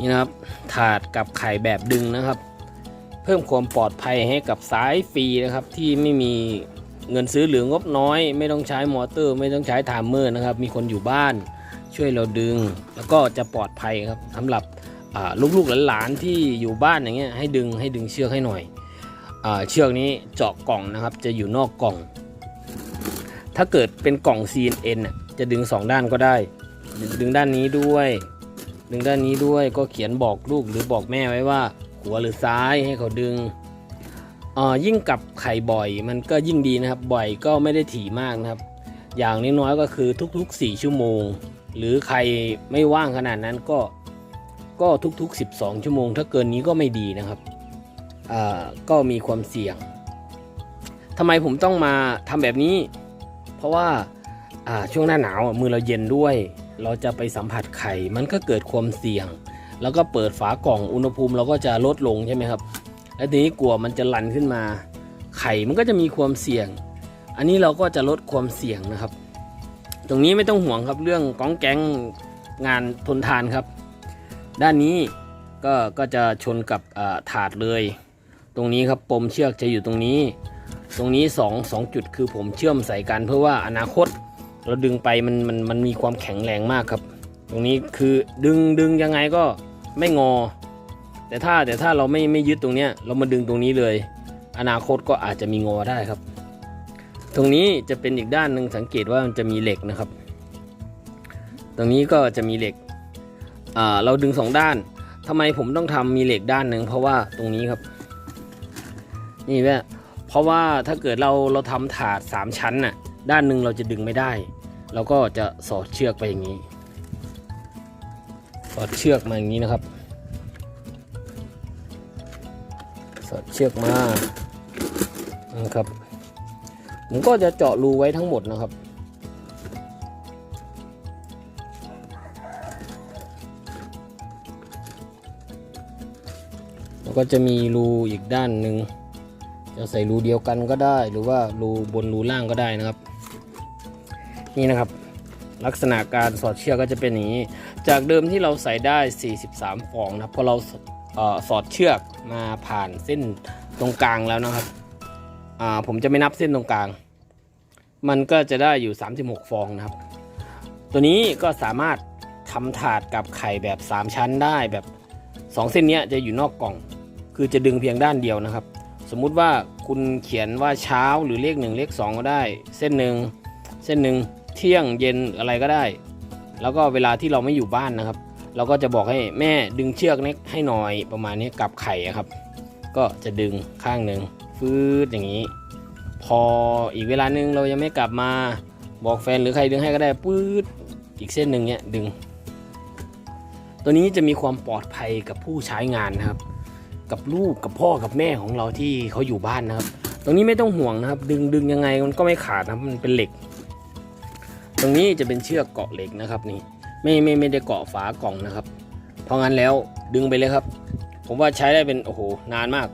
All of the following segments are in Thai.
นี่นะครับ ถาดกับไข่แบบดึงนะครับ เพิ่มความปลอดภัยให้กับสายฟรีนะครับ ที่ไม่มีเงินซื้อหรืองบน้อย ไม่ต้องใช้มอเตอร์ ไม่ต้องใช้ไทม์เมอร์นะครับ มีคนอยู่บ้านช่วยเราดึง แล้วก็จะปลอดภัยครับสำหรับลูกๆหลานๆที่อยู่บ้านอย่างเงี้ยให้ดึงให้ดึงเชือกให้หน่อยอเชือกนี้เจาะกล่องนะครับ จะอยู่นอกกล่อง ถ้าเกิดเป็นกล่อง CNN น่ะจะดึงสองด้านก็ได้ ดึงด้านนี้ด้วย ดึงด้านนี้ด้วยก็เขียนบอกลูกหรือบอกแม่ไว้ว่าหัวหรือซ้ายให้เขาดึงอ่อยิ่งกับไข่บ่อยมันก็ยิ่งดีนะครับ บ่อยก็ไม่ได้ถี่มากนะครับ อย่างน้อยๆก็คือทุกๆ 4 ชั่วโมง หรือใครไม่ว่างขนาดนั้นก็ก็ทุกๆ 12 ชั่วโมง ถ้าเกินนี้ก็ไม่ดีนะครับอ่าก็มีความเสี่ยงทำไมผมต้องมาทำแบบนี้ เพราะว่าช่วงหน้าหนาวมือเราเย็นด้วย เราจะไปสัมผัสไข่มันก็เกิดความเสี่ยง แล้วก็เปิดฝากล่องอุณหภูมิเราก็จะลดลงใช่ไหมครับ แล้วทีนี้กลัวมันจะลันขึ้นมา ไข่มันก็จะมีความเสี่ยง อันนี้เราก็จะลดความเสี่ยงนะครับ ตรงนี้ไม่ต้องห่วงครับเรื่องก้องแก๊งงานทนทานครับ ด้านนี้ก็ก็จะชนกับถาดเลย ตรงนี้ครับปมเชือกจะอยู่ตรงนี้ ตรงนี้2งสองจุดคือผมเชื่อมใส่กันเพื่อว่าอนาคต เราดึงไปมันมันมันมีความแข็งแรงมากครับ ตรงนี้คือดึงดึงยังไงก็ไม่งอ แต่ถ้าแต่ถ้าเราไม่ไม่ยึดตรงเนี้ยเรามาดึงตรงนี้เลย อนาคตก็อาจจะมีงอได้ครับ ตรงนี้จะเป็นอีกด้านหนึ่งสังเกตว่ามันจะมีเหล็กนะครับ ตรงนี้ก็จะมีเหล็กอ่าเราดึงสองด้านทำไมผมต้องทำมีเหล็กด้านหนึ่งเพราะว่าตรงนี้ครับ นี่แม่เพราะว่าถ้าเกิดเราเราทำถาด 3 ชั้นน่ะด้านหนึ่งเราจะดึงไม่ได้ เราก็จะสอดเชือกไปอย่างนี้ สอดเชือกมาอย่างนี้นะครับ สอดเชือกมานะครับ ผมก็จะเจาะรูไว้ทั้งหมดนะครับแล้วก็จะมีรูอีกด้านหนึ่งจะใส่รูเดียวกันก็ได้ หรือว่ารูบนรูล่างก็ได้นะครับ นี่นะครับ ลักษณะการสอดเชือกก็จะเป็นอย่างนี้ จากเดิมที่เราใส่ได้ 43 ฟองนะครับพอเราเออสอดเชือกมาผ่านเส้นตรงกลางแล้วนะครับผมจะไม่นับเส้นตรงกลาง มันก็จะได้อยู่ 36 ฟองนะครับ ตัวนี้ก็สามารถทำถาดกับไข่แบบ 3 ชั้นได้แบบ 2 เส้นนี้จะอยู่นอกกล่อง คือจะดึงเพียงด้านเดียวนะครับ สมมุติว่าคุณเขียนว่าเช้าหรือเลขหนึ่งเลขสองก็ได้ เส้นหนึ่งเส้นหนึ่ง เที่ยงเย็นอะไรก็ได้ แล้วก็เวลาที่เราไม่อยู่บ้านนะครับ เราก็จะบอกให้แม่ดึงเชือกนี้ให้หน่อยประมาณนี้กับไข่ครับ ก็จะดึงข้างหนึ่งฟืดอย่างนี้ พออีกเวลานึงเรายังไม่กลับมาบอกแฟนหรือใครดึงให้ก็ได้ปื๊ดอีกเส้นหนึ่งเนี้ยดึง ตัวนี้จะมีความปลอดภัยกับผู้ใช้งานนะครับ กับลูกกับพ่อกับแม่ของเราที่เขาอยู่บ้านนะครับ ตรงนี้ไม่ต้องห่วงนะครับ ดึงดึงยังไงมันก็ไม่ขาดนะมันเป็นเหล็ก ตรงนี้จะเป็นเชือกเกาะเหล็กนะครับนี่ไม่ไม่ไม่ได้เกาะฝากล่องนะครับ เพราะงั้นแล้วดึงไปเลยครับ ผมว่าใช้ได้เป็นโอ้โหนานมาก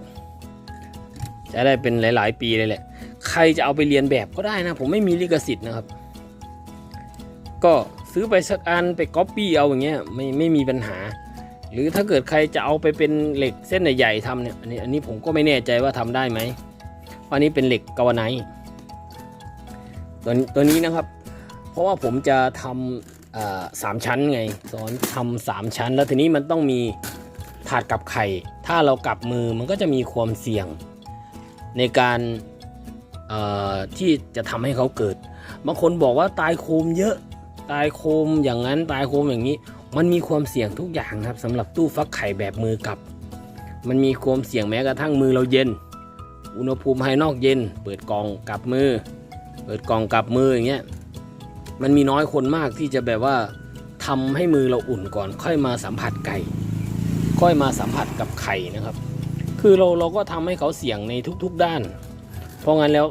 ใช้ได้เป็นหลาย ๆ ปีเลยแหละใครจะเอาไปเรียนแบบก็ได้นะ ผมไม่มีลิขสิทธิ์นะครับ ก็ซื้อไปสักอันไปก๊อปปี้เอาอย่างเงี้ยไม่ไม่มีปัญหา หรือถ้าเกิดใครจะเอาไปเป็นเหล็กเส้นใหญ่ๆทำเนี่ยอันนี้อันนี้ผมก็ไม่แน่ใจว่าทำได้ไหมเพราะอันนี้เป็นเหล็กกาวไนตัวนี้ตัวนี้นะครับ เพราะว่าผมจะทำสามชั้นไง สอนทำสามชั้น แล้วทีนี้มันต้องมีถาดกับไข่ ถ้าเรากลับมือมันก็จะมีความเสี่ยง ในการที่จะทำให้เขาเกิด บางคนบอกว่าตายโคมเยอะตายโคมอย่างนั้นตายโคมอย่างนี้ มันมีความเสี่ยงทุกอย่างครับสำหรับตู้ฟักไข่แบบมือกลับ มันมีความเสี่ยงแม้กระทั่งมือเราเย็น อุณหภูมิภายนอกเย็น เปิดกล่องกลับมือ เปิดกล่องกลับมืออย่างเงี้ย มันมีน้อยคนมากที่จะแบบว่าทำให้มือเราอุ่นก่อน ค่อยมาสัมผัสไก่ค่อยมาสัมผัสกับไข่นะครับ คือเราเราก็ทำให้เขาเสี่ยงในทุก ๆด้าน เพราะงั้นแล้ว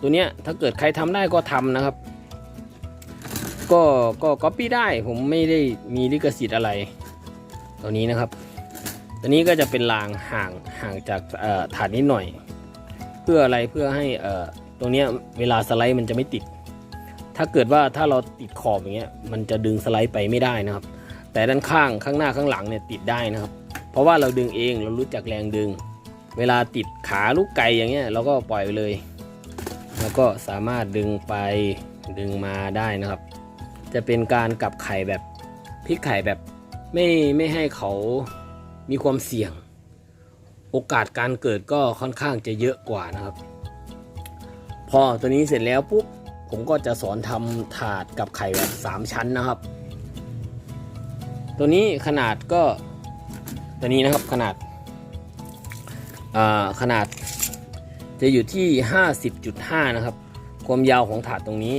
ตัวเนี้ยถ้าเกิดใครทำได้ก็ทำนะครับ ก็ก็ก๊อปปี้ได้ผมไม่ได้มีลิขสิทธิ์อะไร ตัวนี้นะครับ ตัวนี้ก็จะเป็นรางห่างห่างจากฐานนิดหน่อย เพื่ออะไรเพื่อให้ตรงเนี้ยเวลาสไลด์มันจะไม่ติด ถ้าเกิดว่าถ้าเราติดขอบอย่างเงี้ยมันจะดึงสไลด์ไปไม่ได้นะครับ แต่ด้านข้างข้างหน้าข้างหลังเนี่ยติดได้นะครับ เพราะว่าเราดึงเองเรารู้จักแรงดึง เวลาติดขาลูกไก่อย่างเงี้ยเราก็ปล่อยไปเลย แล้วก็สามารถดึงไปดึงมาได้นะครับ จะเป็นการกลับไข่แบบพลิกไข่แบบไม่ไม่ให้เขามีความเสี่ยง โอกาสการเกิดก็ค่อนข้างจะเยอะกว่านะครับ พอตัวนี้เสร็จแล้วปุ๊บ ผมก็จะสอนทำถาดกับไข่แบบ3ชั้นนะครับ ตัวนี้ขนาดก็ตัวนี้นะครับขนาดอ่าขนาดจะอยู่ที่ 50.5 นะครับ ความยาวของถาดตรงนี้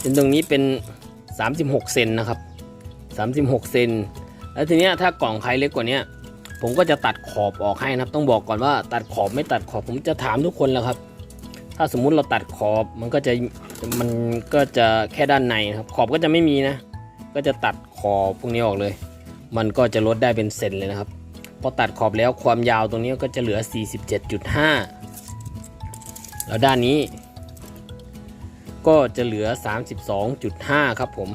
เป็นตรงนี้เป็น 36 เซนนะครับ 36 เซน แล้วทีเนี้ยถ้ากล่องใครเล็กกว่านี้ผมก็จะตัดขอบออกให้นะครับ ต้องบอกก่อนว่าตัดขอบไม่ตัดขอบผมจะถามทุกคนแล้วครับ ถ้าสมมุติเราตัดขอบมันก็จะมันก็จะแค่ด้านในครับขอบก็จะไม่มีนะ ก็จะตัดขอบพวกนี้ออกเลย มันก็จะลดได้เป็นเซนเลยนะครับพอตัดขอบแล้วความยาวตรงนี้ก็จะเหลือ 47.5 แล้วด้านนี้ก็จะเหลือ 32.5 ครับผม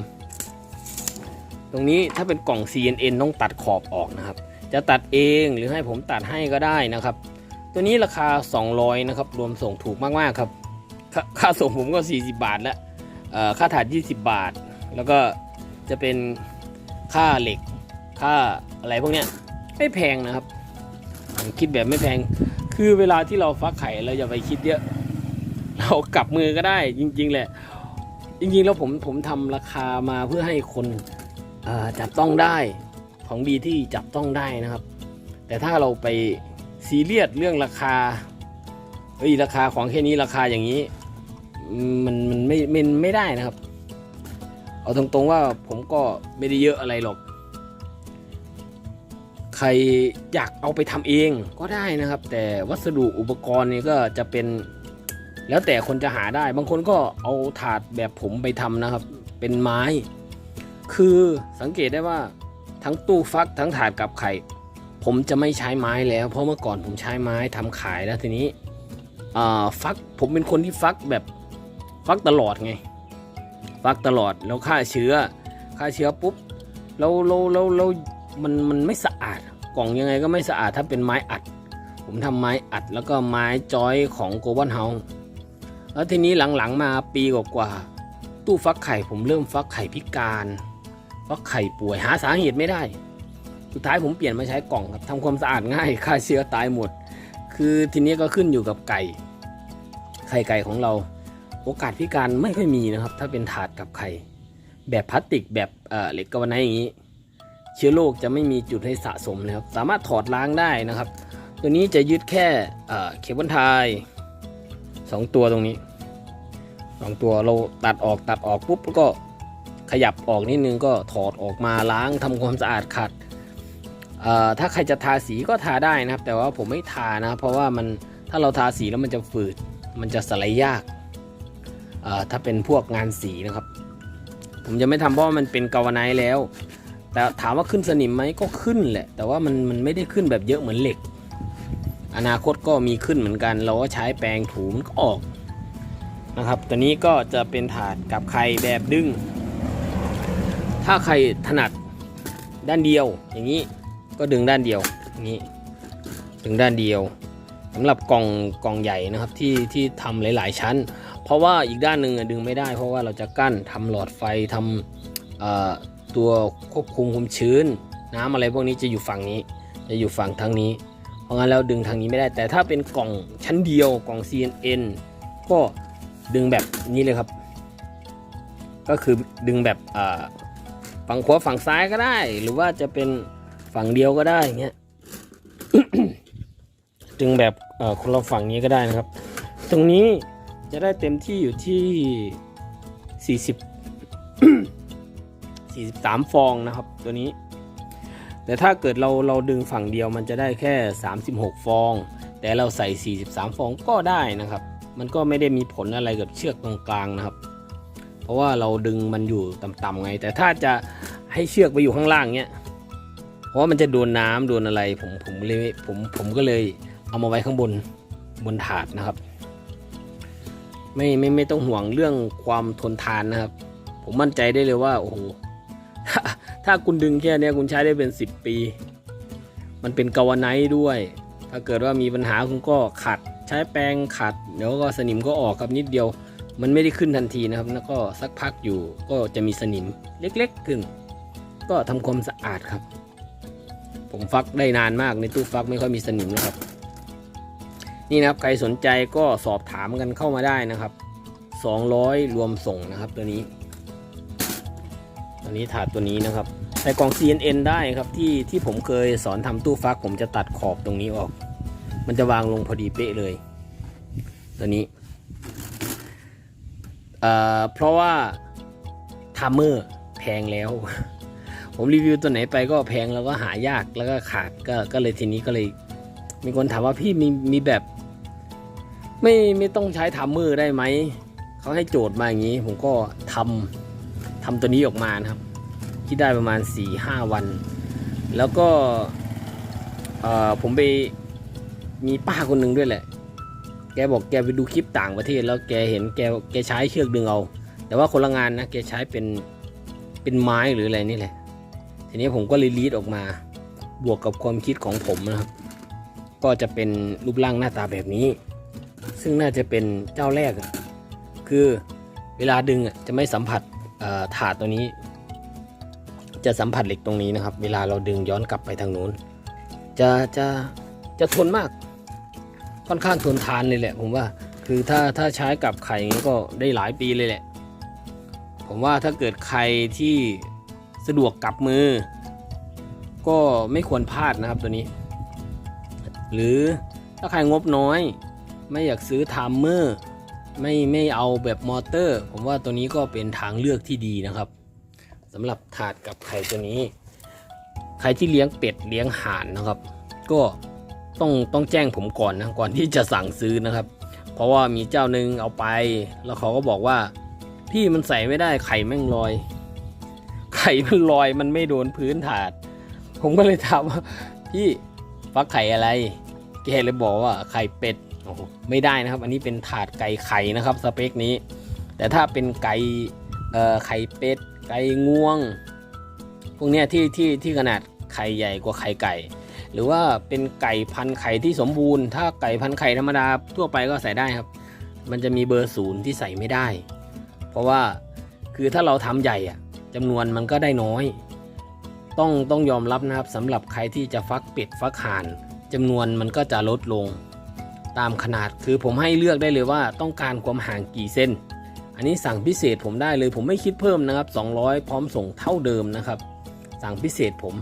ตรงนี้ถ้าเป็นกล่อง CNN ต้องตัดขอบออกนะครับ จะตัดเองหรือให้ผมตัดให้ก็ได้นะครับ ตัวนี้ราคา 200 นะครับ รวมส่งถูกมากๆครับคค่าส่งผมก็ 40 บาทแล้วเอ่อค่าถาด 20 บาท แล้วก็จะเป็นค่าเหล็ก ค่าอะไรพวกเนี้ยไม่แพงนะครับผมคิดแบบไม่แพง คือเวลาที่เราฟักไข่เราอย่าไปคิดเยอะ เรากลับมือก็ได้จริง ๆ แหละ จริง ๆ แล้วผมผมทำราคามาเพื่อให้คนจับต้องได้ ของดีที่จับต้องได้นะครับ แต่ถ้าเราไป ซีเรียสเรื่องราคาเอ้ยราคาของแค่นี้ราคาอย่างนี้ มันมันไม่ไม่ไม่ได้นะครับ เอาตรงๆว่าผมก็ไม่ได้เยอะอะไรหรอก ใครอยากเอาไปทำเองก็ได้นะครับ แต่วัสดุอุปกรณ์นี่ก็จะเป็นแล้วแต่คนจะหาได้ บางคนก็เอาถาดแบบผมไปทำนะครับ เป็นไม้ คือสังเกตได้ว่าทั้งตู้ฟักทั้งถาดกับไข่ ผมจะไม่ใช้ไม้แล้ว เพราะเมื่อก่อนผมใช้ไม้ทำขายแล้วทีนี้ฟักผมเป็นคนที่ฟักแบบฟักตลอดไง ฟักตลอดแล้วฆ่าเชื้อฆ่าเชื้อปุ๊บแล้วแล้วแล้วแล้วมันมันไม่สะอาด กล่องยังไงก็ไม่สะอาดถ้าเป็นไม้อัด ผมทำไม้อัดแล้วก็ไม้จอยของโกลบอลเฮาแล้วทีนี้หลังๆมาปีกว่าตู้ฟักไข่ผมเริ่มฟักไข่พิการ ฟักไข่ป่วยหาสาเหตุไม่ได้ สุดท้ายผมเปลี่ยนมาใช้กล่องครับทำความสะอาดง่ายฆ่าเชื้อตายหมด คือทีนี้ก็ขึ้นอยู่กับไก่ไข่ไก่ของเรา โอกาสพิการไม่ค่อยมีนะครับ ถ้าเป็นถาดกับไข่แบบพลาสติกแบบเหล็กกาวไนอย่างนี้ เชื้อโรคจะไม่มีจุดให้สะสมนะครับ สามารถถอดล้างได้นะครับ ตัวนี้จะยึดแค่เคเบิลไทยสองตัวตรงนี้สองตัวเราตัดออกตัดออกปุ๊บแล้วก็ขยับออกนิดนึงก็ถอดออกมาล้างทำความสะอาดขัด ถ้าใครจะทาสีก็ทาได้นะครับ แต่ว่าผมไม่ทานะ เพราะว่ามันถ้าเราทาสีแล้วมันจะฝืด มันจะสไลด์ยาก ถ้าเป็นพวกงานสีนะครับ ผมจะไม่ทำเพราะมันเป็นกาวไนท์แล้ว แต่ถามว่าขึ้นสนิมไหมก็ขึ้นแหละ แต่ว่ามันมันไม่ได้ขึ้นแบบเยอะเหมือนเหล็ก อนาคตก็มีขึ้นเหมือนกัน เราก็ใช้แปรงถูมันก็ออกนะครับ ตัวนี้ก็จะเป็นถาดกับไข่แบบดึง ถ้าใครถนัดด้านเดียวอย่างนี้ ก็ดึงด้านเดียวนี้ดึงด้านเดียวสำหรับกล่องกล่องใหญ่นะครับที่ที่ทำหลาย ๆ ชั้น เพราะว่าอีกด้านหนึ่งอะดึงไม่ได้ เพราะว่าเราจะกั้นทำหลอดไฟทำตัวควบคุมความชื้น น้ำอะไรพวกนี้จะอยู่ฝั่งนี้ จะอยู่ฝั่งทางนี้ เพราะงั้นแล้วดึงทางนี้ไม่ได้ แต่ถ้าเป็นกล่องชั้นเดียวกล่อง CNN ก็ดึงแบบนี้เลยครับ ก็คือดึงแบบฝั่งขวาฝั่งซ้ายก็ได้ หรือว่าจะเป็น ฝั่งเดียวก็ได้อย่างเงี้ยดึงแบบคนละฝั่งนี้ก็ได้นะครับ ตรงนี้จะได้เต็มที่อยู่ที่ 40 43 ฟองนะครับ ตัวนี้ แต่ถ้าเกิดเราเราดึงฝั่งเดียวมันจะได้แค่ 36 ฟอง แต่เราใส่ 43 ฟองก็ได้นะครับ มันก็ไม่ได้มีผลอะไรกับเชือกตรงกลางนะครับ เพราะว่าเราดึงมันอยู่ต่ำๆไง แต่ถ้าจะให้เชือกไปอยู่ข้างล่างเนี้ย เพราะว่ามันจะโดนน้ำโดนอะไร ผมผมเลยผมผมก็เลยเอามาไว้ข้างบนบนถาดนะครับ ไม่ไม่ไม่ต้องห่วงเรื่องความทนทานนะครับ ผมมั่นใจได้เลยว่าโอ้โหถ้าคุณดึงแค่เนี้ยคุณใช้ได้เป็น 10 ปี มันเป็นกาวไนท์ด้วย ถ้าเกิดว่ามีปัญหาคุณก็ขัด ใช้แปรงขัด เดี๋ยวก็สนิมก็ออกครับนิดเดียว มันไม่ได้ขึ้นทันทีนะครับ แล้วก็สักพักอยู่ก็จะมีสนิมเล็กๆขึ้น ก็ทำความสะอาดครับ ผมฟักได้นานมากในตู้ฟักไม่ค่อยมีสนิมนะครับ นี่นะครับใครสนใจก็สอบถามกันเข้ามาได้นะครับ 200 รวมส่งนะครับตัวนี้ตัวนี้ถาดตัวนี้นะครับใส่กล่อง CNN ได้ครับที่ที่ผมเคยสอนทำตู้ฟัก ผมจะตัดขอบตรงนี้ออก มันจะวางลงพอดีเป๊ะเลย ตัวนี้เอ่อเพราะว่าทามเมอร์แพงแล้ว ผมรีวิวตัวไหนไปก็แพงแล้วก็หายากแล้วก็ขาดก็ก็เลยทีนี้ก็เลย มีคนถามว่าพี่มีมีแบบ ไม่ไม่ต้องใช้ทามเมอร์ได้ไหมเขาให้โจทย์มาอย่างนี้ ผมก็ทำทำตัวนี้ออกมานะครับ ที่ได้ประมาณ4ี่ห้าวัน แล้วก็ผมไปมีป้าคนหนึ่งด้วยแหละ แกบอกแกไปดูคลิปต่างประเทศ แล้วแกเห็นแกแกใช้เชือกดึงเอา แต่ว่าคนละงานนะแกใช้เป็นเป็นไม้หรืออะไรนี่แหละ ทีนี้ผมก็เลยรีดออกมา บวกกับความคิดของผมนะครับ ก็จะเป็นรูปร่างหน้าตาแบบนี้ ซึ่งน่าจะเป็นเจ้าแรก คือเวลาดึงจะไม่สัมผัสถาดตัวนี้ จะสัมผัสเหล็กตรงนี้นะครับ เวลาเราดึงย้อนกลับไปทางนู้น จะจะจะทนมาก ค่อนข้างทนทานเลยแหละ ผมว่าคือถ้าถ้าใช้กับไข่ก็ได้หลายปีเลยแหละ ผมว่าถ้าเกิดใครที่ สะดวกกับมือ ก็ไม่ควรพลาดนะครับตัวนี้ หรือถ้าใครงบน้อย ไม่อยากซื้อไทม์เมอร์ไม่ไม่เอาแบบมอเตอร์ ผมว่าตัวนี้ก็เป็นทางเลือกที่ดีนะครับสำหรับถาดกับไข่ตัวนี้ ใครที่เลี้ยงเป็ดเลี้ยงห่านนะครับ ก็ต้องต้องแจ้งผมก่อนนะก่อนที่จะสั่งซื้อนะครับ เพราะว่ามีเจ้าหนึ่งเอาไป แล้วเขาก็บอกว่าพี่มันใส่ไม่ได้ไข่แม่งลอย ข่มันลอยมันไม่โดนพื้นถาด ผมก็เลยถามว่าพี่ฟักไข่อะไร แกเลยบอกว่าไข่เป็ดโอ้โหไม่ได้นะครับ อันนี้เป็นถาดไก่ไข่นะครับสเปคนี้ แต่ถ้าเป็นไก่เอ่อไข่เป็ด ไก่งวง พวกเนี้ยที่ที่ที่ขนาดไข่ใหญ่กว่าไข่ไก่ หรือว่าเป็นไก่พันธุ์ไข่ที่สมบูรณ์ ถ้าไก่พันธุ์ไข่ธรรมดาทั่วไปก็ใส่ได้ครับ มันจะมีเบอร์ศูนย์ที่ใส่ไม่ได้ เพราะว่าคือถ้าเราทำใหญ่อะ จำนวนมันก็ได้น้อย ต้องต้องยอมรับนะครับสำหรับใครที่จะฟักเป็ดฟักห่านจำนวนมันก็จะลดลง ตามขนาดคือผมให้เลือกได้เลยว่าต้องการความห่างกี่เส้น อันนี้สั่งพิเศษผมได้เลย ผมไม่คิดเพิ่มนะครับ 200 พร้อมส่งเท่าเดิมนะครับ สั่งพิเศษผม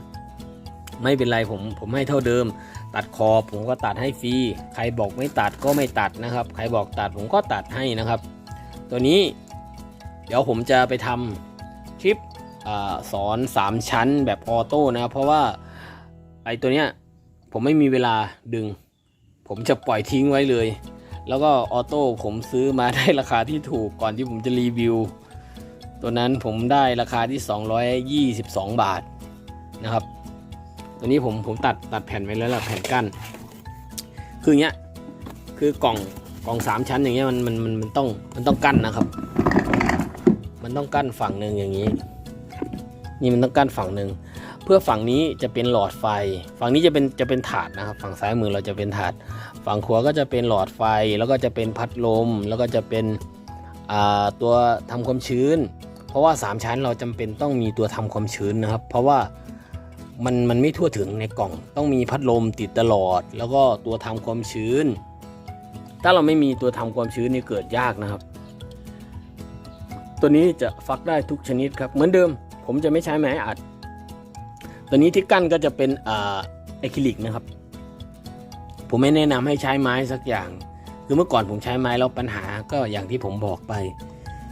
ไม่เป็นไรผมผมให้เท่าเดิม ตัดคอผมก็ตัดให้ฟรีใครบอกไม่ตัดก็ไม่ตัดนะครับ ใครบอกตัดผมก็ตัดให้นะครับ ตัวนี้เดี๋ยวผมจะไปทำ คลิปอสอน 3 ชั้นแบบออโต้นะครับเพราะว่าไอตัวเนี้ยผมไม่มีเวลาดึง ผมจะปล่อยทิ้งไว้เลย แล้วก็ออโต้ผมซื้อมาได้ราคาที่ถูกก่อนที่ผมจะรีวิว ตัวนั้นผมได้ราคาที่ 222 บาทนะครับตัวนี้ผมผมตัดตัดแผ่นไว้แล้วล่ะแผ่นกั้น คือเงี้ยคือกล่องกล่องสามชั้นอย่างเงี้ยมันมันมันมันต้องมันต้องกั้นนะครับ มันต้องกั้นฝั่งหนึ่งอย่างนี้ นี่มันต้องกั้นฝั่งหนึ่งเพื่อฝั่งนี้จะเป็นหลอดไฟ ฝั่งนี้จะเป็นจะเป็นถาดนะครับ ฝั่งซ้ายมือเราจะเป็นถาด ฝั่งขวาก็จะเป็นหลอดไฟ แล้วก็จะเป็นพัดลม แล้วก็จะเป็นอ่าตัวทำความชื้น เพราะว่า 3 ชั้นเราจำเป็นต้องมีตัวทำความชื้นนะครับ เพราะว่ามันมันไม่ทั่วถึงในกล่อง ต้องมีพัดลมติดตลอด แล้วก็ตัวทำความชื้น ถ้าเราไม่มีตัวทำความชื้นนี่เกิดยากนะครับ ตัวนี้จะฟักได้ทุกชนิดครับ เหมือนเดิม ผมจะไม่ใช้ไม้อัด ตัวนี้ที่กั้นก็จะเป็นอ่าอะคริลิกนะครับ ผมไม่แนะนำให้ใช้ไม้สักอย่าง คือเมื่อก่อนผมใช้ไม้แล้วปัญหาก็อย่างที่ผมบอกไป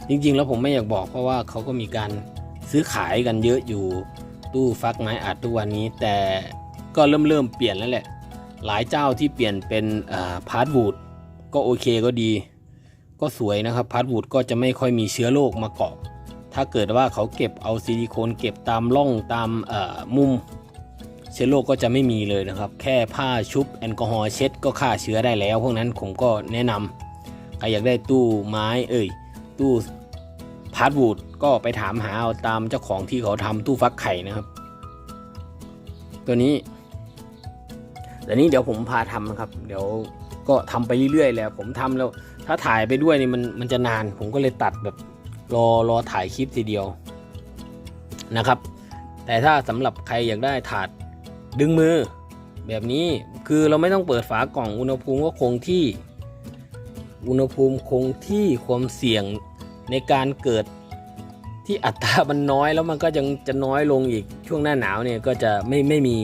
จริง ๆ แล้วผมไม่อยากบอกเพราะว่าเขาก็มีการซื้อขายกันเยอะอยู่ตู้ฟักไม้อัดทุกวันนี้ แต่ก็เริ่มเริ่มเปลี่ยนแล้วแหละ หลายเจ้าที่เปลี่ยนเป็นพาร์ทวูดก็โอเคก็ดี ก็สวยนะครับพาร์ทวูดก็จะไม่ค่อยมีเชื้อโรคมาเกาะ ถ้าเกิดว่าเขาเก็บเอาซิลิโคนเก็บตามร่องตามมุม เชื้อโรคก็จะไม่มีเลยนะครับ แค่ผ้าชุบแอลกอฮอล์เช็ดก็ฆ่าเชื้อได้แล้ว พวกนั้นผมก็แนะนำใครอยากได้ตู้ไม้เอ่ยตู้พพาร์ทวูดก็ไปถามหาเอาตามเจ้าของที่เขาทำตู้ฟักไข่นะครับ ตัวนี้แต่นี้เดี๋ยวผมพาทำนะครับ เดี๋ยวก็ทำไปเรื่อยๆแหละผมทำแล้ว ถ้าถ่ายไปด้วยนี่มันมันจะนาน ผมก็เลยตัดแบบรอรอถ่ายคลิปทีเดียวนะครับ แต่ถ้าสำหรับใครอยากได้ถาดดึงมือ แบบนี้คือเราไม่ต้องเปิดฝากล่องอุณหภูมิก็คงที่ อุณหภูมิคงที่ความเสี่ยงในการเกิดที่อัตรามันน้อยแล้วมันก็ยังจะน้อยลงอีกช่วงหน้าหนาวเนี่ยก็จะไม่ไม่มี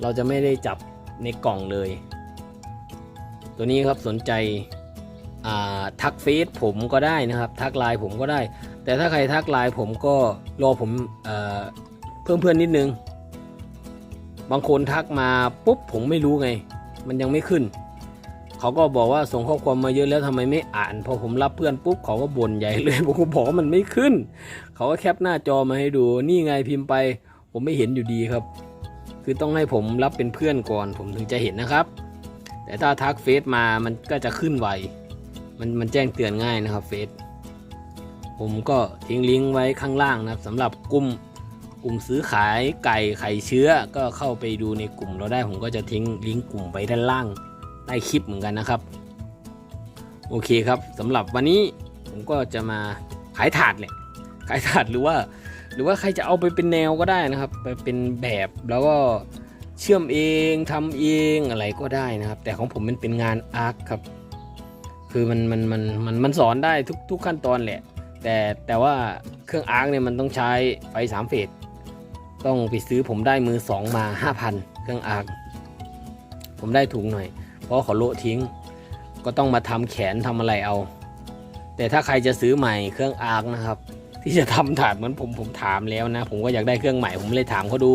เราจะไม่ได้จับในกล่องเลย ตัวนี้ครับสนใจ ทักเฟซผมก็ได้นะครับ ทักไลน์ผมก็ได้ แต่ถ้าใครทักไลน์ผมก็รอผมเอ่อเพิ่มเพื่อนนิดนึง บางคนทักมาปุ๊บผมไม่รู้ไง มันยังไม่ขึ้น เขาก็บอกว่าส่งข้อความมาเยอะแล้วทำไมไม่อ่าน พอผมรับเพื่อนปุ๊บเขาก็บ่นใหญ่เลยผมก็บอกว่ามันไม่ขึ้น เขาก็แคปหน้าจอมาให้ดู นี่ไงพิมพ์ไป ผมไม่เห็นอยู่ดีครับ คือต้องให้ผมรับเป็นเพื่อนก่อน ผมถึงจะเห็นนะครับ แต่ถ้าทักเฟซมามันก็จะขึ้นไว มันมันแจ้งเตือนง่ายนะครับเฟซผมก็ทิ้งลิงก์ไว้ข้างล่างนะครับสำหรับกลุ่มกลุ่มซื้อขายไก่ไข่เชื้อก็เข้าไปดูในกลุ่มเราได้ผมก็จะทิ้งลิงก์กลุ่มไว้ด้านล่างใต้คลิปเหมือนกันนะครับ โอเคครับสำหรับวันนี้ผมก็จะมาขายถาดแหละขายถาดหรือว่า หรือว่าใครจะเอาไปเป็นแนวก็ได้นะครับ ไปเป็นแบบแล้วก็เชื่อมเองทำเองอะไรก็ได้นะครับ แต่ของผมมันเป็นงานอาร์ตครับ คือมันมันมันมันมันสอนได้ทุกทุกขั้นตอนแหละ แต่แต่ว่าเครื่องอาร์คเนี่ยมันต้องใช้ไฟสามเฟสต้องไปซื้อผมได้มือสองมาห้าพันเครื่องอาร์คผมได้ถุงหน่อย เพราะเขาโละทิ้ง ก็ต้องมาทำแขนทำอะไรเอา แต่ถ้าใครจะซื้อใหม่เครื่องอาร์คนะครับ ที่จะทำถาดเหมือนผมผมถามแล้วนะ ผมก็อยากได้เครื่องใหม่ผมเลยถามเขาดู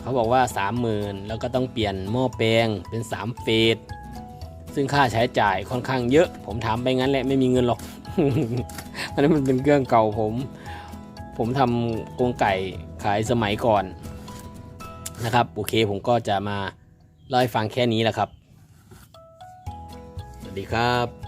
เขาบอกว่า 30,000 แล้วก็ต้องเปลี่ยนหม้อแปลงเป็น3เฟส ซึ่งค่าใช้จ่ายค่อนข้างเยอะ ผมถามไปงั้นแหละไม่มีเงินหรอกอันนั้นมันเป็นเครื่องเก่าผม ผมทำกรงไก่ขายสมัยก่อนนะครับโอเคผมก็จะมาเล่าให้ฟังแค่นี้แหละครับ สวัสดีครับ